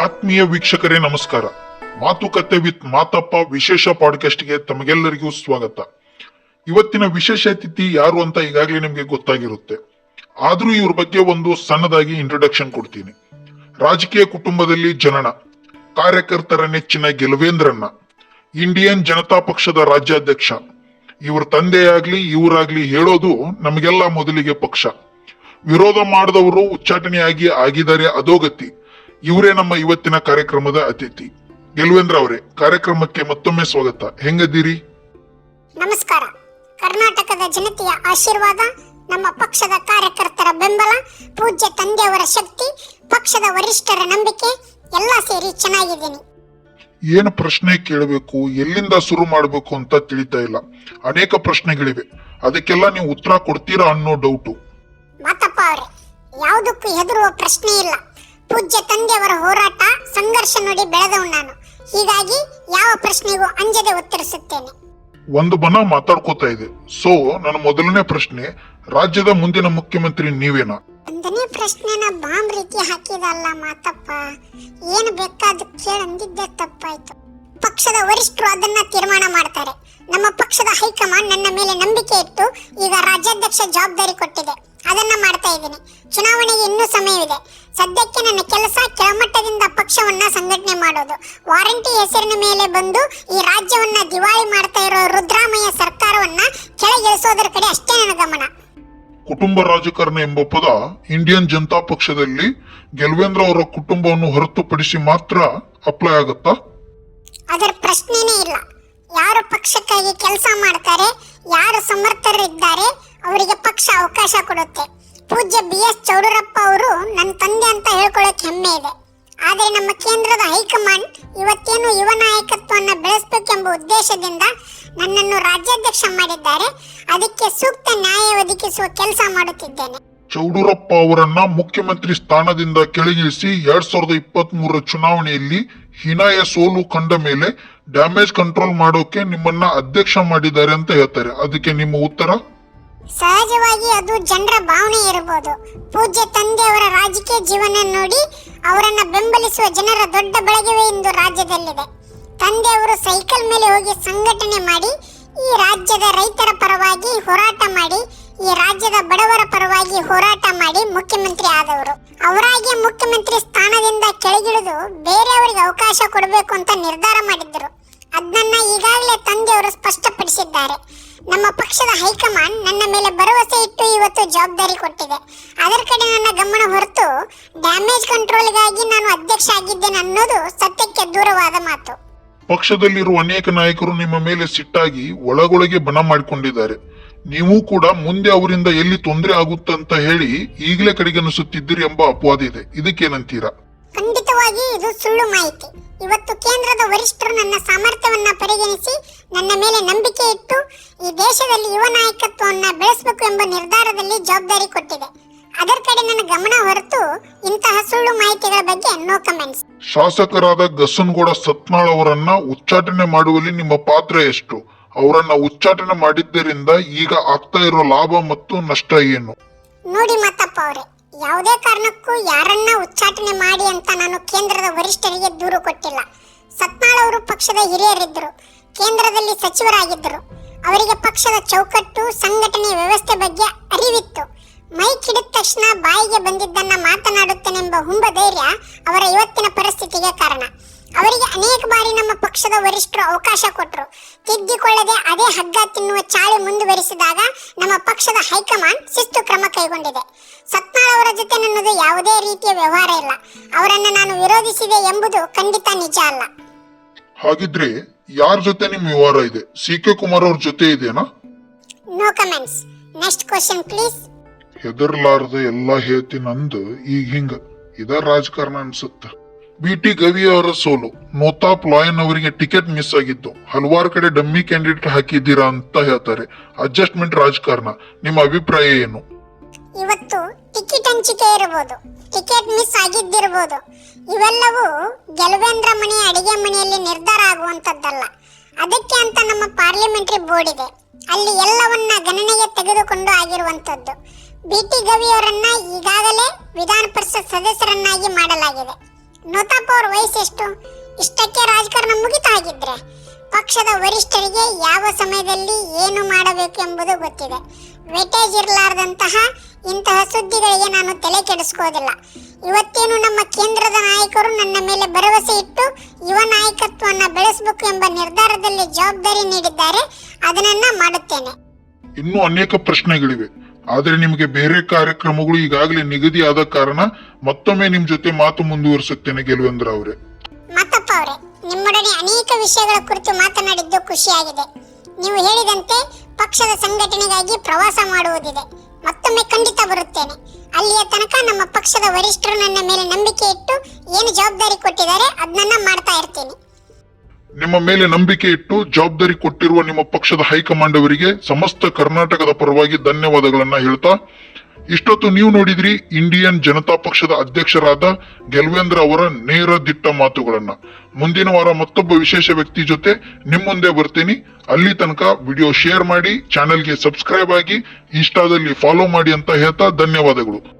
ಆತ್ಮೀಯ ವೀಕ್ಷಕರೇ, ನಮಸ್ಕಾರ. ಮಾತುಕತೆ ವಿತ್ ಮಾತಪ್ಪ ವಿಶೇಷ ಪಾಡ್ಕಾಸ್ಟ್ಗೆ ತಮಗೆಲ್ಲರಿಗೂ ಸ್ವಾಗತ. ಇವತ್ತಿನ ವಿಶೇಷ ಅತಿಥಿ ಯಾರು ಅಂತ ಈಗಾಗಲೇ ನಿಮಗೆ ಗೊತ್ತಾಗಿರುತ್ತೆ. ಆದ್ರೂ ಇವ್ರ ಬಗ್ಗೆ ಒಂದು ಸಣ್ಣದಾಗಿ ಇಂಟ್ರೊಡಕ್ಷನ್ ಕೊಡ್ತೀನಿ. ರಾಜಕೀಯ ಕುಟುಂಬದಲ್ಲಿ ಜನನ, ಕಾರ್ಯಕರ್ತರ ನೆಚ್ಚಿನ ಗೆಲುವೇಂದ್ರಣ್ಣ ಇಂಡಿಯನ್ ಜನತಾ ಪಕ್ಷದ ರಾಜ್ಯಾಧ್ಯಕ್ಷ. ಇವ್ರ ತಂದೆಯಾಗ್ಲಿ, ಇವರಾಗ್ಲಿ ಹೇಳೋದು ನಮಗೆಲ್ಲ ಮೊದಲಿಗೆ ಪಕ್ಷ. ವಿರೋಧ ಮಾಡಿದವರು ಉಚ್ಚಾಟನೆಯಾಗಿ ಆಗಿದ್ದಾರೆ ಅಧೋಗತಿ ಇವರೇ ನಮ್ಮ ಇವತ್ತಿನ ಕಾರ್ಯಕ್ರಮದ ಅತಿಥಿ. ಗೆಲ್ವೇಂದ್ರ ಅವರೇ ಕಾರ್ಯಕ್ರಮಕ್ಕೆ ಮತ್ತೊಮ್ಮೆ ಸ್ವಾಗತ. ಹೆಂಗದ್ದೀರಿ? ನಮಸ್ಕಾರ. ಕರ್ನಾಟಕದ ಜನತೆಯ ಆಶೀರ್ವಾದ ನಮ್ಮ ಪಕ್ಷದ ಕಾರ್ಯಕರ್ತರ ಬೆಂಬಲ ಪೂಜ್ಯ ತಂದೆಯವರ ಶಕ್ತಿ ಪಕ್ಷದ ವರಿಷ್ಠರ ನಂಬಿಕೆ ಎಲ್ಲ ಸೇರಿ ಚೆನ್ನಾಗಿದ್ದೀನಿ. ಏನು ಪ್ರಶ್ನೆ ಕೇಳಬೇಕು ಎಲ್ಲಿಂದ ಶುರು ಮಾಡಬೇಕು ಅಂತ ತಿಳಿತಾ ಇಲ್ಲ. ಅನೇಕ ಪ್ರಶ್ನೆಗಳಿವೆ. ಅದಕ್ಕೆಲ್ಲ ನೀವು ಉತ್ತರ ಕೊಡ್ತೀರಾ ಅನ್ನೋ ಡೌಟು ಮಾತಪ್ಪ ಅವರೇ ಯಾವುದಕ್ಕೂ ಹೆದರುವ ಪ್ರಶ್ನೆ ಇಲ್ಲ. ಪೂಜ್ಯ ತಂದೆಯವರ ಹೋರಾಟ ಸಂಘರ್ಷ ನೋಡಿ ಬೆಳೆದವು ನಾನು. ಹೀಗಾಗಿ ಯಾವ ಪ್ರಶ್ನೆಗೂ ಅಂಜದೆ ಉತ್ತರಿಸುತ್ತೇನೆ. ಒಂದು ಬನ ಮಾತಾಡ್ಕೋತಾ ಇದೆ. ಸೊ ನನ್ನ ಮೊದಲನೇ ಪ್ರಶ್ನೆ ರಾಜ್ಯದ ಮುಂದಿನ ಮುಖ್ಯಮಂತ್ರಿ ನೀವೇನಾ? ಒಂದನೇ ಪ್ರಶ್ನೆನ ಬಾಂಬ್ ರೀತಿ ಹಾಕಿದಲ್ಲ ಮಾತಪ್ಪ. ಏನು ಬೇಕಾದ ಕೇಳಂದಿದ್ದೆ ತಪ್ಪಾಯ್ತು. ಪಕ್ಷದ ವರಿಷ್ಠರು ಅದನ್ನ ತೀರ್ಮಾನ ಮಾಡ್ತಾರೆ. ನಮ್ಮ ಪಕ್ಷದ ಹೈಕಮಾಂಡ್ ನನ್ನ ಮೇಲೆ ನಂಬಿಕೆ ಇಟ್ಟು ಈಗ ರಾಜ್ಯಾಧ್ಯಕ್ಷ ಜವಾಬ್ದಾರಿ ಕೊಟ್ಟಿದೆ. ಅದನ್ನ ಮಾಡ್ತಾ ಇದ್ದೀನಿ. ಚುನಾವಣೆಗೆ ಇನ್ನೂ ಸಮಯವಿದೆ. ಸದ್ಯಕ್ಕೆ ನನ್ನ ಕೆಲಸ ಕೆಳಮಟ್ಟದಿಂದ ಪಕ್ಷವನ್ನ ಸಂಘಟನೆ ಮಾಡೋದು. ವಾರಂಟಿ ಹೆಸರಿನ ಮೇಲೆ ಬಂದು ಈ ರಾಜ್ಯವನ್ನ ದಿವಾಳಿ ಮಾಡ್ತಾ ಇರೋ ರುದ್ರಾಮಯ್ಯ ಸರ್ಕಾರವನ್ನ ಕೆಳಗಿಳಿಸೋದ್ರ ಕಡೆ ಅಷ್ಟೇ ನನ್ನ ಗಮನ. ಕುಟುಂಬ ರಾಜಕಾರಣ ಎಂಬ ಪದ ಇಂಡಿಯನ್ ಜನತಾ ಪಕ್ಷದಲ್ಲಿ ಗೆಲ್ವೇಂದ್ರ ಅವರ ಕುಟುಂಬವನ್ನು ಹೊರತುಪಡಿಸಿ ಮಾತ್ರ ಅಪ್ಲೈ ಆಗುತ್ತಾ? ಅದರ ಪ್ರಶ್ನೆನೇ ಇಲ್ಲ. ಯಾರು ಪಕ್ಷಕ್ಕಾಗಿ ಕೆಲಸ ಮಾಡ್ತಾರೆ ಯಾರು ಸಮರ್ಥರಿದ್ದಾರೆ ಅವರಿಗೆ ಪಕ್ಷ ಅವಕಾಶ ಕೊಡುತ್ತೆ. ಪೂಜ್ಯ ಬಿ ಎಸ್ ಚೌಡೂರಪ್ಪ ಅವರು ನನ್ನ ತಂದೆ ಅಂತ ಹೇಳ್ಕೊಳ್ಳೋಕೆ ಹೆಮ್ಮೆ ಇದೆ. ಆದರೆ ನಮ್ಮ ಕೇಂದ್ರದ ಹೈಕಮಾಂಡ್ ಇವತ್ತೇನು ಯುವ ನಾಯಕತ್ವವನ್ನು ಬೆಳೆಸಬೇಕೆಂಬ ಉದ್ದೇಶದಿಂದ ನನ್ನನ್ನು ರಾಜ್ಯಾಧ್ಯಕ್ಷ ಮಾಡಿದ್ದಾರೆ. ಅದಕ್ಕೆ ಸೂಕ್ತ ನ್ಯಾಯ ಒದಗಿಸುವ ಕೆಲಸ ಮಾಡುತ್ತಿದ್ದೇನೆ. ಚೌಡೂರಪ್ಪ ಅವರನ್ನ ಮುಖ್ಯಮಂತ್ರಿ ಸ್ಥಾನದಿಂದ ಕೆಳಗಿಳಿಸಿ ಎರಡ್ ಸಾವಿರದ ಇಪ್ಪತ್ತ್ ಮೂರರ ಚುನಾವಣೆಯಲ್ಲಿ ಹೀನಾಯ ಸೋಲು ಕಂಡ ಮೇಲೆ ಡ್ಯಾಮೇಜ್ ಕಂಟ್ರೋಲ್ ಮಾಡೋಕೆ ನಿಮ್ಮನ್ನ ಅಧ್ಯಕ್ಷ ಮಾಡಿದ್ದಾರೆ ಅಂತ ಹೇಳ್ತಾರೆ. ಅದಕ್ಕೆ ನಿಮ್ಮ ಉತ್ತರ? ಸಹಜವಾಗಿ ಅದು ಜನರ ಭಾವನೆ ಇರಬಹುದು. ಪೂಜ್ಯ ತಂದೆಯವರ ರಾಜಕೀಯ ಜೀವನ ನೋಡಿ ಅವರನ್ನು ಬೆಂಬಲಿಸುವ ಜನರ ದೊಡ್ಡ ಬಳಗವೇ ಇಂದು ರಾಜ್ಯದಲ್ಲಿದೆ. ತಂದೆಯವರು ಸೈಕಲ್ ಮೇಲೆ ಹೋಗಿ ಸಂಘಟನೆ ಮಾಡಿ, ಈ ರಾಜ್ಯದ ರೈತರ ಪರವಾಗಿ ಹೋರಾಟ ಮಾಡಿ, ಈ ರಾಜ್ಯದ ಬಡವರ ಪರವಾಗಿ ಹೋರಾಟ ಮಾಡಿ ಮುಖ್ಯಮಂತ್ರಿ ಆದವರು. ಅವರಾಗಿ ಮುಖ್ಯಮಂತ್ರಿ ಸ್ಥಾನದಿಂದ ಕೆಳಗಿಳಿದು ಬೇರೆಯವರಿಗೆ ಅವಕಾಶ ಕೊಡಬೇಕು ಅಂತ ನಿರ್ಧಾರ ಮಾಡಿದ್ದರು. ಅದನ್ನ ಈಗಾಗಲೇ ತಂದೆಯವರು ಸ್ಪಷ್ಟಪಡಿಸಿದ್ದಾರೆ. ನಮ್ಮ ಪಕ್ಷದ ಹೈಕಮಾಂಡ್ ನನ್ನ ಮೇಲೆ ಭರವಸೆ ಇಟ್ಟು ಇವತ್ತು ಜವಾಬ್ದಾರಿ ಕೊಟ್ಟಿದೆ. ಅದರ ಕಡೆ ನನ್ನ ಗಮನ ಹೊರತು ಡ್ಯಾಮೇಜ್ ಕಂಟ್ರೋಲ್ಗಾಗಿ ನಾನು ಅಧ್ಯಕ್ಷ ಆಗಿದ್ದೇನೆ ಅನ್ನೋದು ಸತ್ಯಕ್ಕೆ ದೂರವಾದ ಮಾತು. ಪಕ್ಷದಲ್ಲಿರುವ ಅನೇಕ ನಾಯಕರು ನಿಮ್ಮ ಮೇಲೆ ಸಿಟ್ಟಾಗಿ ಒಳಗೊಳಗೆ ಬಣ ಮಾಡಿಕೊಂಡಿದ್ದಾರೆ. ನೀವು ಕೂಡ ಮುಂದೆ ಅವರಿಂದ ಎಲ್ಲಿ ತೊಂದರೆ ಆಗುತ್ತಂತ ಹೇಳಿ ಈಗಲೇ ಕಡೆಗಣಿಸುತ್ತಿದ್ದೀರಿ ಎಂಬ ಅಪವಾದ ಇದೆ. ಇದಕ್ಕೇನಂತೀರಾ? ಖಂಡಿತವಾಗಿ ಇದು ಸುಳ್ಳು ಮಾಹಿತಿ. ಇವತ್ತು ಕೇಂದ್ರದ ವರಿಷ್ಠರು ನನ್ನ ಸಾಮರ್ಥ್ಯವನ್ನ ಪರಿಗಣಿಸಿ ನನ್ನ ಮೇಲೆ ನಂಬಿಕೆ ಇಟ್ಟು ಈ ದೇಶದಲ್ಲಿ ಯುವ ನಾಯಕತ್ವವನ್ನ ಬೆಳೆಸಬೇಕು ಎಂಬ ನಿರ್ಧಾರದಲ್ಲಿ ಜವಾಬ್ದಾರಿ ಕೊಟ್ಟಿದೆ. ಅದರ ಕಡೆ ನನ್ನ ಗಮನ ಹೊರತು ಇಂತಹ ಸುಳ್ಳು ಮಾಹಿತಿಗಳ ಬಗ್ಗೆ ನೋ ಕಮೆಂಟ್ಸ್ ಶಾಸಕರಾದ ಗಸನಗೌಡ ಸತ್ನಾಳ್ ಅವರನ್ನ ಉಚ್ಚಾಟನೆ ಮಾಡುವಲ್ಲಿ ನಿಮ್ಮ ಪಾತ್ರ ಎಷ್ಟು? ಅವರನ್ನ ಉಚ್ಚಾಟನೆ ಮಾಡಿದ್ದರಿಂದ ಈಗ ಆಗ್ತಾ ಇರೋ ಲಾಭ ಮತ್ತು ನಷ್ಟ ಏನು? ನೋಡಿ ಮಾತಪ್ಪ ಅವರೇ ಯಾವುದೇ ಕಾರಣಕ್ಕೂ ಯಾರನ್ನ ಉಚ್ಚಾಟನೆ ಮಾಡಿ ಅಂತ ನಾನು ಕೇಂದ್ರದ ವರಿಷ್ಠರಿಗೆ ದೂರು ಕೊಟ್ಟಿಲ್ಲ. ಸತ್ನಾಳ್ ಅವರು ಪಕ್ಷದ ಹಿರಿಯರಿದ್ದರು, ಕೇಂದ್ರದಲ್ಲಿ ಸಚಿವರಾಗಿದ್ದರು. ಅವರಿಗೆ ಪಕ್ಷದ ಚೌಕಟ್ಟು, ಸಂಘಟನೆ ವ್ಯವಸ್ಥೆ ಬಗ್ಗೆ ಅರಿವಿತ್ತು. ಮೈಕ್ ಹಿಡಿದ ತಕ್ಷಣ ಬಾಯಿಗೆ ಬಂದಿದ್ದನ್ನ ಮಾತನಾಡುತ್ತೇನೆಂಬ ಹುಂಬ ಧೈರ್ಯ ಅವರ ಇವತ್ತಿನ ಪರಿಸ್ಥಿತಿಗೆ ಕಾರಣ. ಅವರಿಗೆ ಅನೇಕ ಬಾರಿ ಪಕ್ಷದ ವರಿಷ್ಠರು ಅವಕಾಶ ಕೊಟ್ಟರು ತಿದ್ದಿಕೊಳ್ಳದೆ ಅದೇ ಹಗ್ಗ ತಿನ್ನುವ ಚಾಳಿ ಮುಂದುವರಿಸಿದಾಗ ನಮ್ಮ ಪಕ್ಷದ ಹೈಕಮಾಂಡ್ ಶಿಸ್ತು ಕ್ರಮ ಕೈಗೊಂಡಿದೆ. ಸತ್ನಾಳ್ ಅವರ ಜೊತೆ ನನ್ನದು ಯಾವುದೇ ರೀತಿಯ ವ್ಯವಹಾರ ಇಲ್ಲ. ಅವರನ್ನು ನಾನು ವಿರೋಧಿಸಿದೆ ಎಂಬುದು ಖಂಡಿತ ನಿಜ ಅಲ್ಲ. ಹಾಗಿದ್ರೆ ಯಾರ ಜೊತೆ ನಿಮ್ ವ್ಯವಹಾರ ಇದೆ? ಸಿ ಕೆ ಕುಮಾರ್ ಅವ್ರ ಜೊತೆ ಇದೆನಾ no comments next question please ಹೆದರ್ಲಾರ್ದ ಎಲ್ಲಾ ಹೇಳ್ತೀನಿ ಅಂದು ಈಗ ಹಿಂಗ. ಇದ ರಾಜಕಾರಣ ಅನ್ಸುತ್ತ. ಬಿ ಟಿ ಗವಿ ಅವರ ಸೋಲು. ಮೋತಾಪ್ ಲಾಯನ್ ಅವರಿಗೆ ಟಿಕೆಟ್ ಮಿಸ್ ಆಗಿದ್ದು ಹಲವಾರು ಕಡೆ ಡಮ್ಮಿ ಕ್ಯಾಂಡಿಡೇಟ್ ಹಾಕಿದ್ದೀರಾ ಅಂತ ಹೇಳ್ತಾರೆ. ಅಡ್ಜಸ್ಟ್ಮೆಂಟ್ ರಾಜಕಾರಣ. ನಿಮ್ಮ ಅಭಿಪ್ರಾಯ ಏನು? ಇವತ್ತು ಟಿಕೆಟ್ ಹಂಚಿಕೆ ಇರಬಹುದು ಟಿಕೆಟ್ ಮಿಸ್ ಆಗಿದ್ದಿರಬಹುದು ಇವೆಲ್ಲವೂ ಗೆಲುವೇಂದ್ರ ಮನೆ, ಅಡಿಗೆ ಮನೆಯಲ್ಲಿ ನಿರ್ಧಾರ ಆಗುವಂತದ್ದಲ್ಲ ಅದಕ್ಕೆ ಅಂತ ನಮ್ಮ ಪಾರ್ಲಿಮೆಂಟರಿ ಬೋರ್ಡ್ ಇದೆ. ಅಲ್ಲಿ ಎಲ್ಲವನ್ನ ಗಣನೆಗೆ ತೆಗೆದುಕೊಂಡು ಆಗಿರುವಂತದ್ದು ಬಿ ಟಿ ಗವಿಯವರನ್ನ ಈಗಾಗಲೇ ವಿಧಾನ ಪರಿಷತ್ ಸದಸ್ಯರನ್ನಾಗಿ ಮಾಡಲಾಗಿದೆ. ನೊತಪ್ಪ ಅವ್ರ ವಯಸ್ಸೆಷ್ಟು ಇಷ್ಟಕ್ಕೆ ರಾಜಕಾರಣ ಮುಗಿತಾ ಆಗಿದ್ರೆ ಪಕ್ಷದ ವರಿಷ್ಠರಿಗೆ ಯಾವ ಸಮಯದಲ್ಲಿ ಏನು ಮಾಡಬೇಕು ಎಂಬುದು ಗೊತ್ತಿದೆ. ವೆಟೇಜ್ ಇರಲಾರ್ದಂತಹ ಇಂತಹ ಸುದ್ದಿಗಳಿಗೆ ನಾನು ತಲೆ ಕೆಡಿಸ್ಕೋದಿಲ್ಲ. ಇವತ್ತೇನು ನಮ್ಮ ಕೇಂದ್ರದ ನಾಯಕರು ನನ್ನ ಮೇಲೆ ಭರವಸೆ ಇಟ್ಟು ಯುವ ನಾಯಕತ್ವವನ್ನು ಬೆಳೆಸಬೇಕು ಎಂಬ ನಿರ್ಧಾರದಲ್ಲಿ ಜವಾಬ್ದಾರಿ ನೀಡಿದ್ದಾರೆ. ಅದನ್ನ ಮಾಡುತ್ತೇನೆ. ಇನ್ನೂ ಅನೇಕ ಪ್ರಶ್ನೆಗಳಿವೆ. ಆದ್ರೆ ನಿಮಗೆ ಬೇರೆ ಕಾರ್ಯಕ್ರಮಗಳು ಈಗಾಗಲೇ ನಿಗದಿ ಆದ ಕಾರಣ ಮತ್ತೊಮ್ಮೆ ನಿಮ್ ಜೊತೆ ಮಾತು ಮುಂದುವರಿಸುತ್ತೇನೆ ಗೆಲುವೇಂದ್ರ ಅವರೇ, ನಿಮ್ಮೊಡನೆ ಅನೇಕ ವಿಷಯಗಳ ಕುರಿತು ಮಾತನಾಡಿದ್ದು ಖುಷಿಯಾಗಿದೆ. ನೀವು ಹೇಳಿದಂತೆ ಪಕ್ಷದ ಸಂಘಟನೆಗಾಗಿ ಪ್ರವಾಸ ಮಾಡುವುದಿದೆ. ಮತ್ತೊಮ್ಮೆ ಖಂಡಿತ ಬರುತ್ತೇನೆ. ಅಲ್ಲಿಯ ತನಕ ನಮ್ಮ ಪಕ್ಷದ ವರಿಷ್ಠರು ನನ್ನ ಮೇಲೆ ನಂಬಿಕೆ ಇಟ್ಟು ಏನು ಜವಾಬ್ದಾರಿ ಕೊಟ್ಟಿದ್ದಾರೆ ಅದನ್ನ ಮಾಡ್ತಾ ಇರ್ತೀನಿ. ನಿಮ್ಮ ಮೇಲೆ ನಂಬಿಕೆ ಇಟ್ಟು ಜವಾಬ್ದಾರಿ ಕೊಟ್ಟಿರುವ ನಿಮ್ಮ ಪಕ್ಷದ ಹೈಕಮಾಂಡ್ ಅವರಿಗೆ ಸಮಸ್ತ ಕರ್ನಾಟಕದ ಪರವಾಗಿ ಧನ್ಯವಾದಗಳನ್ನ ಹೇಳ್ತಾ, ಇಷ್ಟೊತ್ತು ನೀವು ನೋಡಿದ್ರಿ ಇಂಡಿಯನ್ ಜನತಾ ಪಕ್ಷದ ಅಧ್ಯಕ್ಷರಾದ ಗೆಲ್ವೇಂದ್ರ ಅವರ ನೇರ ದಿಟ್ಟ ಮಾತುಗಳನ್ನ. ಮುಂದಿನ ವಾರ ಮತ್ತೊಬ್ಬ ವಿಶೇಷ ವ್ಯಕ್ತಿ ಜೊತೆ ನಿಮ್ಮ ಮುಂದೆ ಬರ್ತೀನಿ. ಅಲ್ಲಿ ತನಕ ವಿಡಿಯೋ ಶೇರ್ ಮಾಡಿ, ಚಾನೆಲ್ಗೆ ಸಬ್ಸ್ಕ್ರೈಬ್ ಆಗಿ, ಇನ್ಸ್ಟಾದಲ್ಲಿ ಫಾಲೋ ಮಾಡಿ ಅಂತ ಹೇಳ್ತಾ ಧನ್ಯವಾದಗಳು.